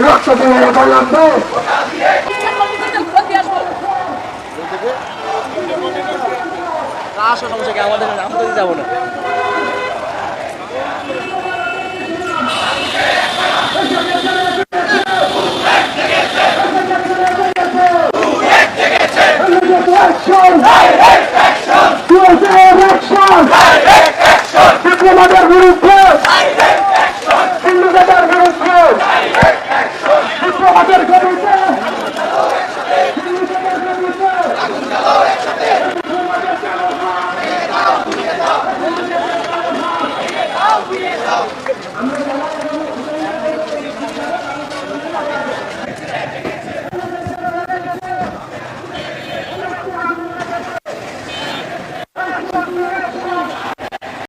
Rock the world, I love you. বললাম তো আসো সমস্যা কি আমাদের আমরা তো যাব না action! Direct action! Direct action! ডিপ্লোমাদের বিরুদ্ধে সিন্ডিকেটের বিরুদ্ধে ডিপ্লোমাদের বিরুদ্ধে আমরা